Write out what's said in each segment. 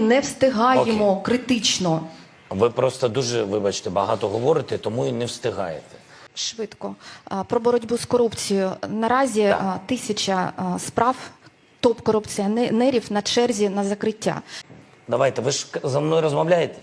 не встигаємо критично. Ви просто дуже, вибачте, багато говорите, тому і не встигаєте. Швидко А, про боротьбу з корупцією. Наразі а, тисяча а, справ топ-корупціонерів на черзі на закриття. Давайте, ви ж за мною розмовляєте.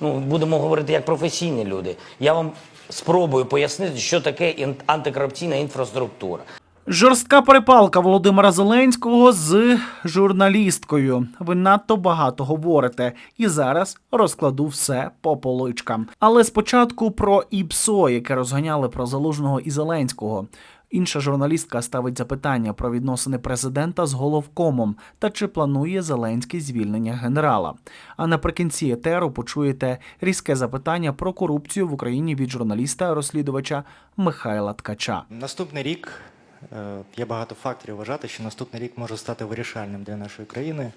Ну, будемо говорити як професійні люди. Я вам спробую пояснити, що таке ін- антикорупційна інфраструктура. Жорстка перепалка Володимира Зеленського з журналісткою. Ви надто багато говорите, і зараз розкладу все по поличкам. Але спочатку про ІПСО, яке розганяли про залужного і Зеленського. Інша журналістка ставить запитання про відносини президента з головкомом та чи планує Зеленський звільнення генерала. А наприкінці етеру почуєте різке запитання про корупцію в Україні від журналіста-розслідувача Михайла Ткача. Наступний рік є багато факторів вважати, що наступний рік може стати вирішальним для нашої країни.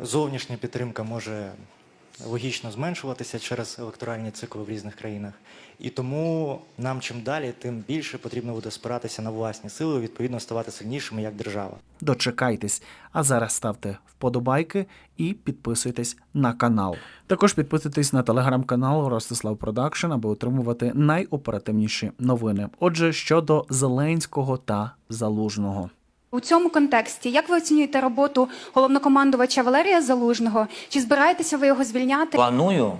Зовнішня підтримка може логічно зменшуватися через електоральні цикли в різних країнах. І тому нам чим далі, тим більше потрібно буде спиратися на власні сили, відповідно ставати сильнішими як держава. Дочекайтесь. А зараз ставте вподобайки і підписуйтесь на канал. Також підписуйтесь на телеграм-канал Ростислав Продакшн, аби отримувати найоперативніші новини. Отже, щодо Зеленського та Залужного. У цьому контексті, як ви оцінюєте роботу головнокомандувача Валерія Залужного? Чи збираєтеся ви його звільняти? Планую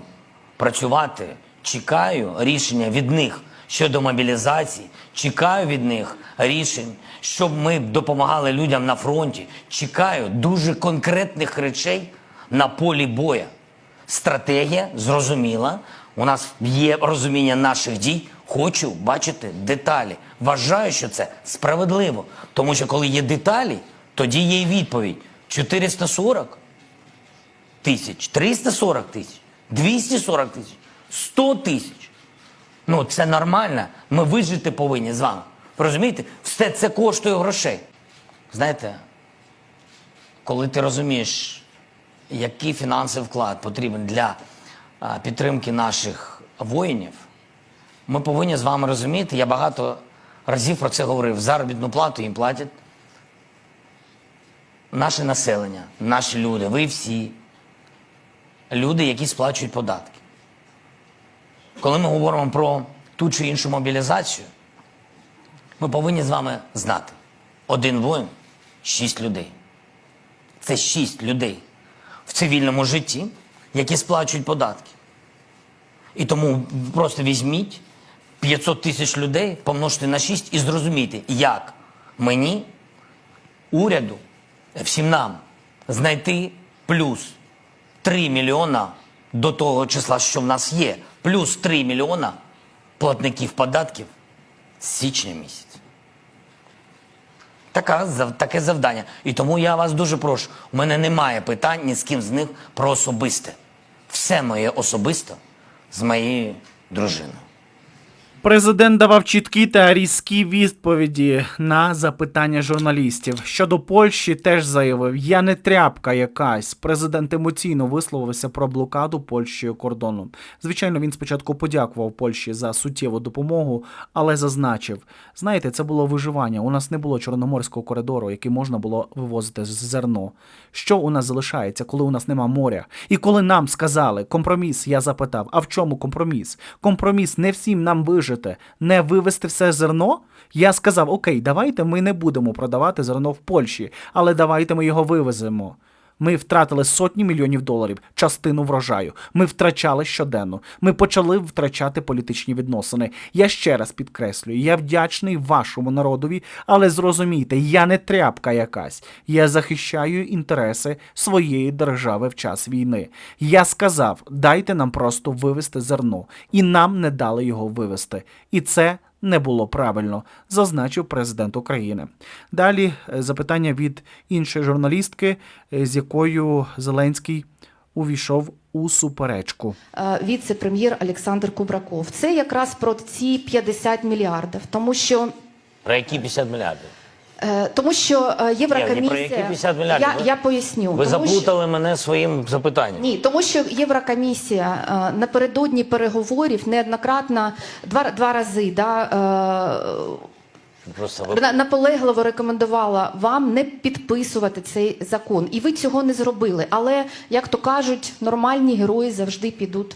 працювати, чекаю рішення від них щодо мобілізації, чекаю від них рішень, щоб ми допомагали людям на фронті. Чекаю дуже конкретних речей на полі боя. Стратегія зрозуміла. У нас є розуміння наших дій. Хочу бачити деталі. Вважаю, що це справедливо. Тому що коли є деталі, тоді є й відповідь. 440 тисяч, 340 тисяч, 240 тисяч, 100 тисяч. Ну, це нормально. Ми вижити повинні з вами. Розумієте? Все це коштує грошей. Знаєте, коли ти розумієш, який фінансовий вклад потрібен для підтримки наших воїнів, ми повинні з вами розуміти, я багато разів про це говорив, заробітну плату їм платять наше населення, наші люди, ви всі, люди, які сплачують податки. Коли ми говоримо про ту чи іншу мобілізацію, ми повинні з вами знати: один воїн шість людей. Це шість людей в цивільному житті, які сплачують податки. І тому просто візьміть 500 тисяч людей, помножте на 6 і зрозумійте, як мені, уряду, всім нам знайти плюс 3 мільйона до того числа, що в нас є, плюс 3 мільйона платників податків з січня місяця. Така, таке завдання. І тому я вас дуже прошу. У мене немає питань ні з ким з них про особисте. Все моє особисто з моєю дружиною. Президент давав чіткі та різкі відповіді на запитання журналістів. Щодо Польщі теж заявив: я не тряпка якась. Президент емоційно висловився про блокаду Польщею кордону. Звичайно, він спочатку подякував Польщі за суттєву допомогу, але зазначив: знаєте, це було виживання. У нас не було чорноморського коридору, який можна було вивозити з зерно. Що у нас залишається, коли у нас нема моря? І коли нам сказали компроміс, я запитав: а в чому компроміс? Компроміс не всім нам вижити, не вивезти все зерно. Я сказав: Окей, давайте ми не будемо продавати зерно в Польщі, але давайте ми його вивеземо. Ми втратили сотні мільйонів доларів, частину врожаю. Ми втрачали щоденно. Ми почали втрачати політичні відносини. Я ще раз підкреслюю, я вдячний вашому народові, але зрозумійте, я не тряпка якась. Я захищаю інтереси своєї держави в час війни. Я сказав, дайте нам просто вивезти зерно, і нам не дали його вивезти. І це не було правильно, зазначив президент України. Далі е, запитання від іншої журналістки, е, з якою Зеленський увійшов у суперечку. Е, Віце-прем'єр Олександр Кубраков. Це якраз про ці 50 мільярдів, тому що Про які 50 мільярдів? Е, Тому що е, Ні, ні, про які 50 мільярдів? Я, Ви- я поясню. Ви Тому що- заплутали мене своїм запитанням. Ні, тому що Єврокомісія е, напередодні переговорів неоднократно два, два рази да, Просто ви на- наполегливо рекомендувала вам не підписувати цей закон. І ви цього не зробили. Але, як то кажуть, нормальні герої завжди підуть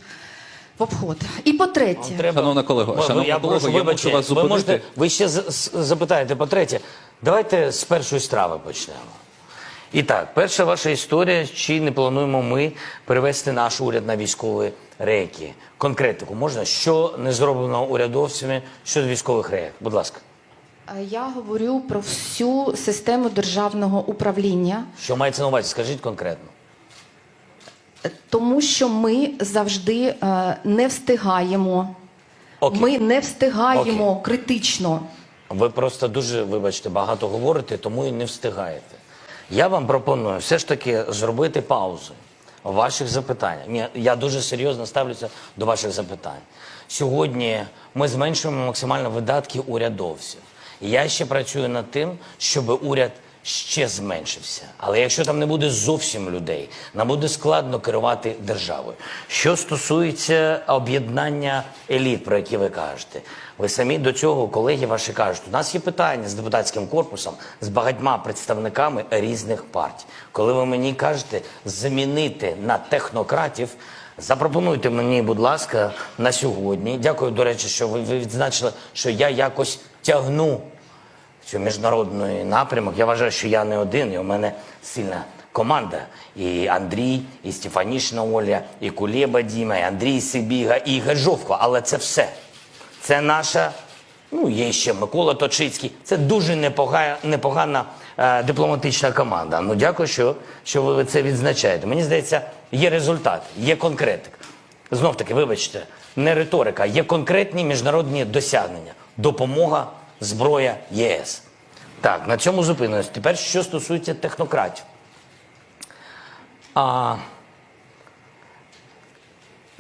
в обход. І по-третє, Треба... Шановна колего, ви- шановна я колего, прошу, я вибачте, мушу вас ви, зупинити. можете, ви ще з- з- запитаєте по-третє. Давайте з першої страви почнемо. І так, перша ваша історія, чи не плануємо ми перевести наш уряд на військові рейки? Конкретику можна? Що не зроблено урядовцями щодо військових рейок? Будь ласка. е, я говорю про всю систему державного управління. Що мається на увазі? Скажіть конкретно. Тому що ми завжди е, не встигаємо. Окей. Ми не встигаємо критично. Ви просто дуже, вибачте, багато говорите, тому і не встигаєте. Я вам пропоную все ж таки зробити паузу в ваших запитаннях. Я дуже серйозно ставлюся до ваших запитань. Сьогодні ми зменшуємо максимально видатки урядовців. Я ще працюю над тим, щоб уряд ще зменшився. Але якщо там не буде зовсім людей, нам буде складно керувати державою. Що стосується об'єднання еліт, про які ви кажете, ви самі до цього, колеги ваші кажуть, у нас є питання з депутатським корпусом, з багатьма представниками різних партій. Коли ви мені кажете замінити на технократів, запропонуйте мені, будь ласка, на сьогодні. Дякую, до речі, що ви відзначили, що я якось тягну цю міжнародний напрямок. Я вважаю, що я не один, і у мене сильна команда. І Андрій, і Стефанішна Оля, і Кулєба Діма, і Андрій Сибіга, і Ігор Жовко. Але це все. Це наша, ну є ще Микола Точицький. Це дуже непогана, непогана е, дипломатична команда. Ну дякую, що, що ви це відзначаєте. Мені здається, є результат, є конкретика. Знов таки, вибачте, не риторика, є конкретні міжнародні досягнення. Допомога, зброя ЄС. Так, на цьому зупинимось. Тепер що стосується технократів. А,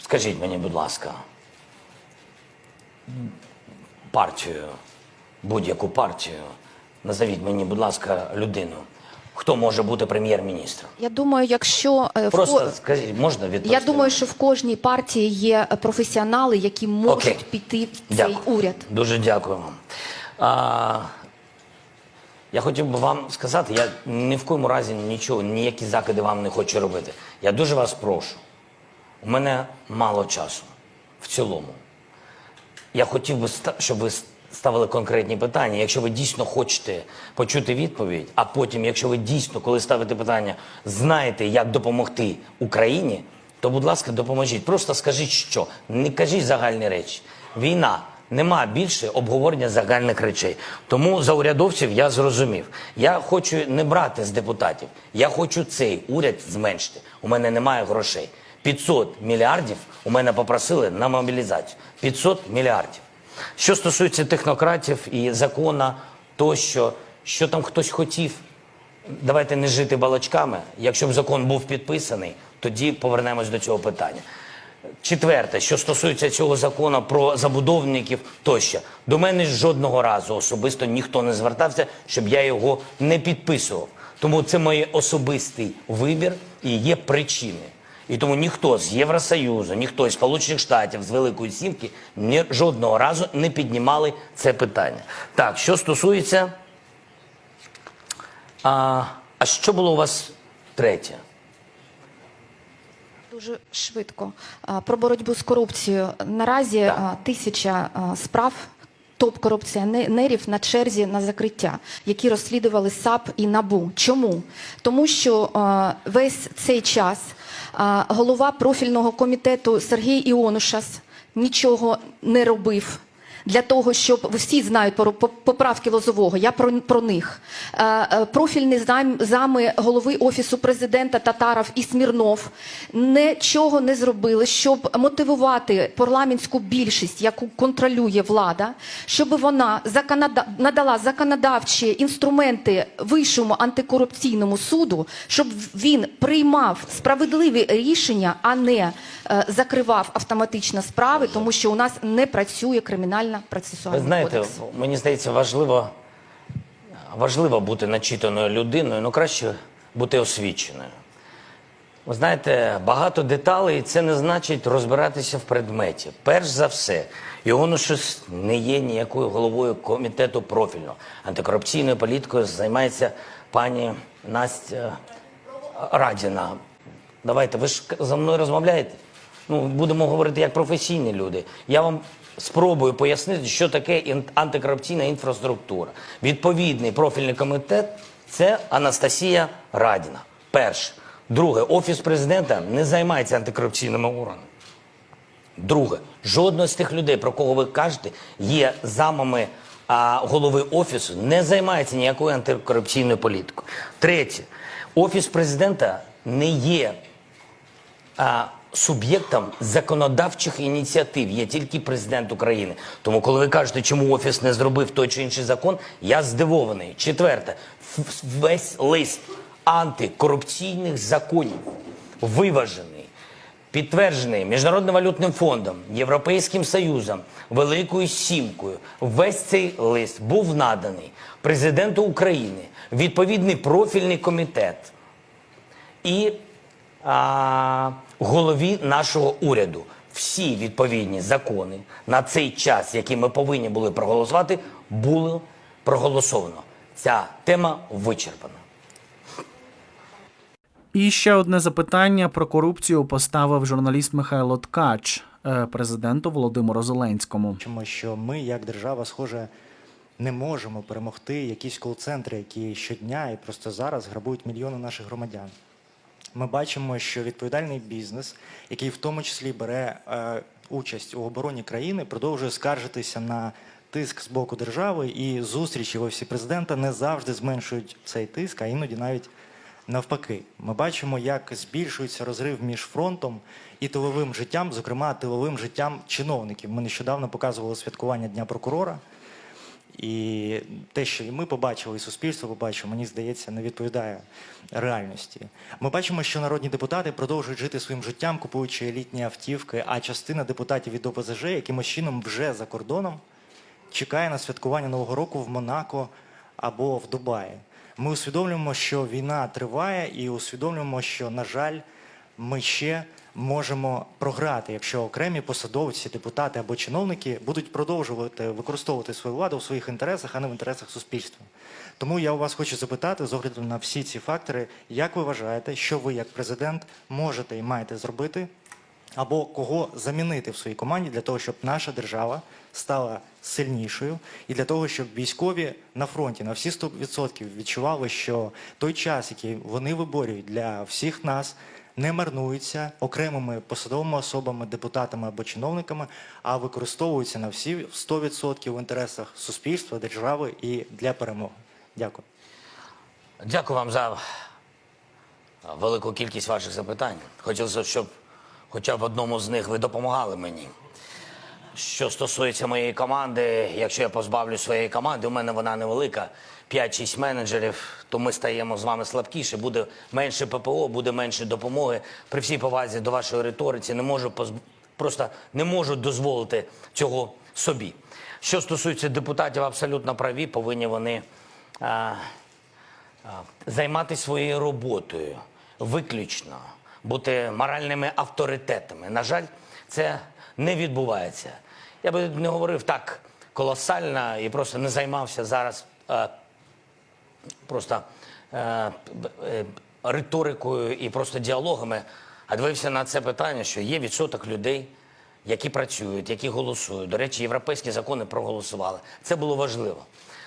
скажіть мені, будь ласка, партію, будь-яку партію, назовіть мені, будь ласка, людину, хто може бути прем'єр-міністром. Я думаю, якщо е, в Просто скажіть, можна відповісти? я думаю, що в кожній партії є професіонали, які можуть Окей. піти в цей Дякую. уряд. Дуже дякую вам. А, я хотів би вам сказати, я ні в коєму разі нічого, ніякі закиди вам не хочу робити. Я дуже вас прошу. У мене мало часу в цілому. Я хотів би, щоб ви ставили конкретні питання. Якщо ви дійсно хочете почути відповідь, а потім, якщо ви дійсно, коли ставите питання, знаєте, як допомогти Україні, то, будь ласка, допоможіть. Просто скажіть, що не кажіть загальні речі. Війна. Нема більше обговорення загальних речей. Тому за урядовців я зрозумів. Я хочу не брати з депутатів. Я хочу цей уряд зменшити. У мене немає грошей. 500 мільярдів у мене попросили на мобілізацію. 500 мільярдів. Що стосується технократів і закона, тощо, що там хтось хотів, давайте не жити балачками. Якщо б закон був підписаний, тоді повернемось до цього питання. Четверте, що стосується цього закону про забудовників тощо, до мене жодного разу особисто ніхто не звертався, щоб я його не підписував. Тому це мій особистий вибір і є причини. І тому ніхто з Євросоюзу, ніхто з Сполучених Штатів, з Великої Сімки ні, жодного разу не піднімали це питання. Так, що стосується. А, а що було у вас третє? Дуже швидко. Про боротьбу з корупцією. Наразі а, тисяча справ топ-корупціонерів на черзі на закриття, які розслідували САП і НАБУ. Чому? Тому що весь цей час голова профільного комітету Сергій Іонушас нічого не робив. Для того, щоб всі знають про поправки Лозового, я про, про них. Е, е, профільні зам, зами голови Офісу президента Татаров і Смірнов нічого не зробили, щоб мотивувати парламентську більшість, яку контролює влада, щоб вона законода- надала законодавчі інструменти Вищому антикорупційному суду, щоб він приймав справедливі рішення, а не е, закривав автоматично справи, тому що у нас не працює кримінальна Ви процесуальна знаєте, кодекс. мені здається, важливо, важливо бути начитаною людиною, ну краще бути освіченою. Ви знаєте, багато деталей і це не значить розбиратися в предметі. Перш за все, його щось не є ніякою головою комітету профільного. Антикорупційною політикою займається пані Настя Радіна. Давайте, ви ж за мною розмовляєте. Ну, будемо говорити як професійні люди. Я вам спробую пояснити, що таке антикорупційна інфраструктура. Відповідний профільний комітет це Анастасія Радіна. Перше. Друге, офіс президента не займається антикорупційними органами. Друге, жодного з тих людей, про кого ви кажете, є замами а, голови офісу, не займається ніякою антикорупційною політикою. Третє, офіс президента не є а, суб'єктом законодавчих ініціатив. Є тільки президент України. Тому, коли ви кажете, чому офіс не зробив той чи інший закон, я здивований. Четверте, весь лист антикорупційних законів виважений. Підтверджений Міжнародним валютним фондом, Європейським Союзом, Великою Сімкою, весь цей лист був наданий президенту України, відповідний профільний комітет і а, голові нашого уряду. Всі відповідні закони на цей час, які ми повинні були проголосувати, було проголосовано. Ця тема вичерпана. І ще одне запитання про корупцію поставив журналіст Михайло Ткач е, президенту Володимиру Зеленському. Чому що ми, як держава, схоже, не можемо перемогти якісь кол-центри, які щодня і просто зараз грабують мільйони наших громадян. Ми бачимо, що відповідальний бізнес, який в тому числі бере е, участь у обороні країни, продовжує скаржитися на тиск з боку держави, і зустрічі в офісі президента не завжди зменшують цей тиск, а іноді навіть навпаки. Ми бачимо, як збільшується розрив між фронтом і тиловим життям, зокрема тиловим життям чиновників. Ми нещодавно показували святкування Дня прокурора. І те, що ми побачили, і суспільство побачило, мені здається, не відповідає реальності. Ми бачимо, що народні депутати продовжують жити своїм життям, купуючи елітні автівки, а частина депутатів від ОПЗЖ якимось чином вже за кордоном чекає на святкування Нового року в Монако або в Дубаї. Ми усвідомлюємо, що війна триває, і усвідомлюємо, що, на жаль, ми ще можемо програти, якщо окремі посадовці, депутати або чиновники будуть продовжувати використовувати свою владу в своїх інтересах, а не в інтересах суспільства. Тому я у вас хочу запитати, з огляду на всі ці фактори, як ви вважаєте, що ви як президент можете і маєте зробити, або кого замінити в своїй команді для того, щоб наша держава стала сильнішою, і для того, щоб військові на фронті на всі 100% відчували, що той час, який вони виборюють для всіх нас, не марнуються окремими посадовими особами, депутатами або чиновниками, а використовуються на всі 100% в інтересах суспільства, держави і для перемоги. Дякую. Дякую вам за велику кількість ваших запитань. Хотілося, щоб хоча б одному з них ви допомагали мені. Що стосується моєї команди, якщо я позбавлю своєї команди, у мене вона невелика, 5-6 менеджерів, то ми стаємо з вами слабкіше, буде менше ППО, буде менше допомоги. При всій повазі до вашої риториці не можу позб... просто не можу дозволити цього собі. Що стосується депутатів, абсолютно праві, повинні вони а, а, займатися своєю роботою виключно, бути моральними авторитетами. На жаль, це не відбувається. Я би не говорив так колосально і просто не займався зараз е, просто е, е, риторикою і просто діалогами, а дивився на це питання, що є відсоток людей, які працюють, які голосують. До речі, європейські закони проголосували. Це було важливо.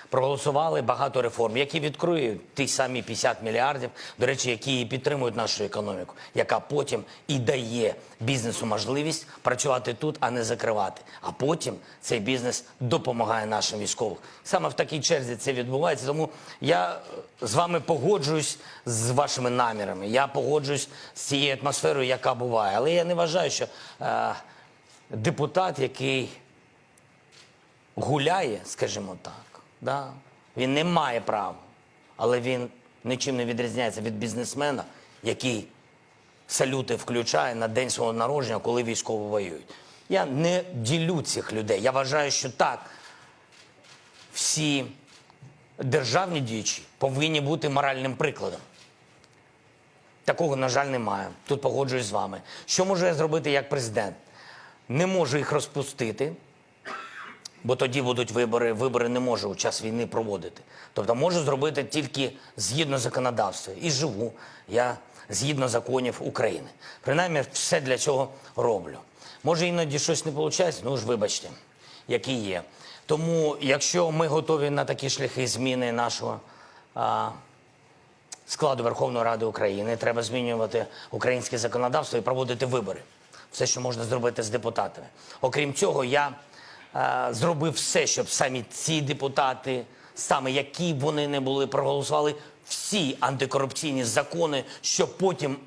Проголосували багато реформ, які відкриють ті самі 50 мільярдів, до речі, які і підтримують нашу економіку, яка потім і дає бізнесу можливість працювати тут, а не закривати. А потім цей бізнес допомагає нашим військовим. Саме в такій черзі це відбувається. Тому я е, з вами погоджуюсь з вашими намірами. Я погоджуюсь з цією атмосферою, яка буває. Але я не вважаю, що е, депутат, який гуляє, скажімо так, да? він не має права, але він нічим не відрізняється від бізнесмена, який салюти включає на день свого народження, коли військово воюють. Я не ділю цих людей. Я вважаю, що так, всі державні діячі повинні бути моральним прикладом. Такого, на жаль, немає. Тут погоджуюсь з вами. Що можу я зробити як президент? Не можу їх розпустити, бо тоді будуть вибори. Вибори не можу у час війни проводити. Тобто можу зробити тільки згідно законодавства. І живу я згідно законів України. Принаймні, все для цього роблю. Може, іноді щось не виходить, ну ж вибачте, які є. Тому, якщо ми готові на такі шляхи зміни нашого а, складу Верховної Ради України, треба змінювати українське законодавство і проводити вибори. Все, що можна зробити з депутатами. Окрім цього, я зробив все, щоб самі ці депутати, саме які б вони не були, проголосували всі антикорупційні закони, щоб потім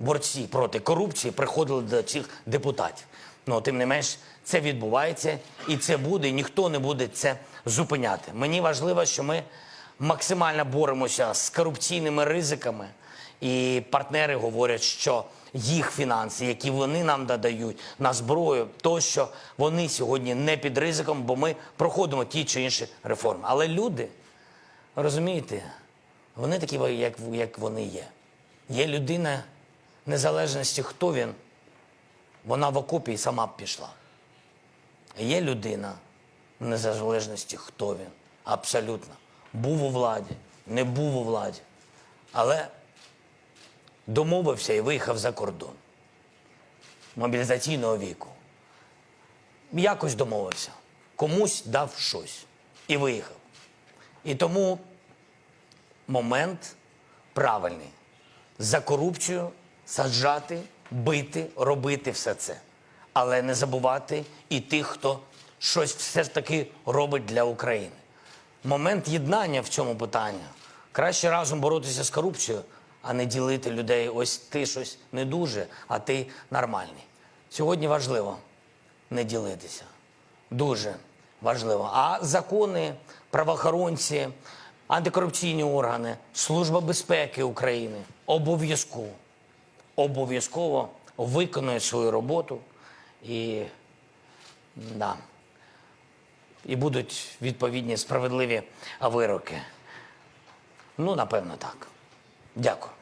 борці проти корупції приходили до цих депутатів. Ну, тим не менш, це відбувається і це буде, і ніхто не буде це зупиняти. Мені важливо, що ми максимально боремося з корупційними ризиками, і партнери говорять, що їх фінанси, які вони нам додають на зброю, тощо вони сьогодні не під ризиком, бо ми проходимо ті чи інші реформи. Але люди, розумієте, вони такі, як, як вони є. Є людина незалежності, хто він, вона в окопі і сама б пішла. Є людина незалежності, хто він. Абсолютно. Був у владі, не був у владі. Але домовився і виїхав за кордон мобілізаційного віку. Якось домовився. Комусь дав щось і виїхав. І тому момент правильний. За корупцію саджати, бити, робити все це. Але не забувати і тих, хто щось все ж таки робить для України. Момент єднання в цьому питанні. Краще разом боротися з корупцією, а не ділити людей. Ось ти щось не дуже, а ти нормальний. Сьогодні важливо не ділитися. Дуже важливо. А закони, правоохоронці, антикорупційні органи, Служба безпеки України обов'язково, обов'язково виконують свою роботу і, да, і будуть відповідні справедливі вироки. Ну, напевно, так. Дякую.